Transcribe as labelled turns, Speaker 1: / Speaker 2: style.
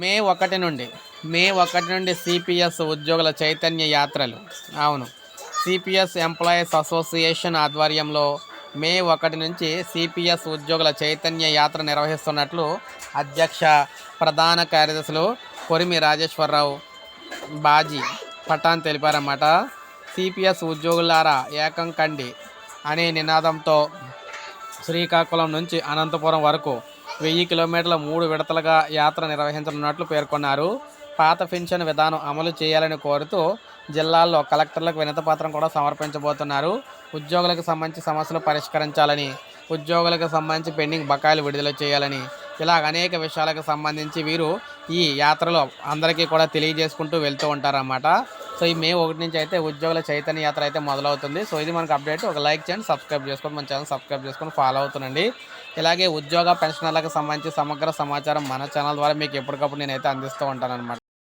Speaker 1: మే ఒకటి నుండి మే ఒకటి నుండి సిపిఎస్ ఉద్యోగుల చైతన్య యాత్రలు. అవును సిపిఎస్ ఎంప్లాయీస్ అసోసియేషన్ ఆధ్వర్యంలో మే ఒకటి నుంచి సిపిఎస్ ఉద్యోగుల చైతన్య యాత్ర నిర్వహిస్తున్నట్లు అధ్యక్ష ప్రధాన కార్యదర్శులు కొరిమి రాజేశ్వరరావు బాజీ పఠాన్ తెలిపారన్నమాట. సిపిఎస్ ఉద్యోగులారా ఏకం కండి అనే నినాదంతో శ్రీకాకుళం నుంచి అనంతపురం వరకు వెయ్యి కిలోమీటర్ల మూడు విడతలుగా యాత్ర నిర్వహించనున్నట్లు పేర్కొన్నారు. పాత పెన్షన్ విధానం అమలు చేయాలని కోరుతూ జిల్లాల్లో కలెక్టర్లకు వినతపత్రం కూడా సమర్పించబోతున్నారు. ఉద్యోగులకు సంబంధించి సమస్యలు పరిష్కరించాలని ఉద్యోగులకు సంబంధించి పెండింగ్ బకాయిలు విడుదల చేయాలని ఇలా అనేక విషయాలకు సంబంధించి వీరు ఈ యాత్రలో అందరికీ కూడా తెలియజేసుకుంటూ వెళ్తూ ఉంటారన్నమాట. సో ఈ మే ఒకటి నుంచి అయితే ఉద్యోగుల చైతన్య యాత్ర అయితే మొదలవుతుంది. సో ఇది మనకు అప్డేట్. ఒక లైక్ చేయండి సబ్స్క్రైబ్ చేసుకొని మన ఛానల్ సబ్స్క్రైబ్ చేసుకొని ఫాలో అవుతుండండి. ఇలాగే ఉద్యోగ పెన్షనర్లకు సంబంధించి సమగ్ర సమాచారం మన ఛానల్ ద్వారా మీకు ఎప్పటికప్పుడు నేనైతే అందిస్తూ ఉంటాను అనమాట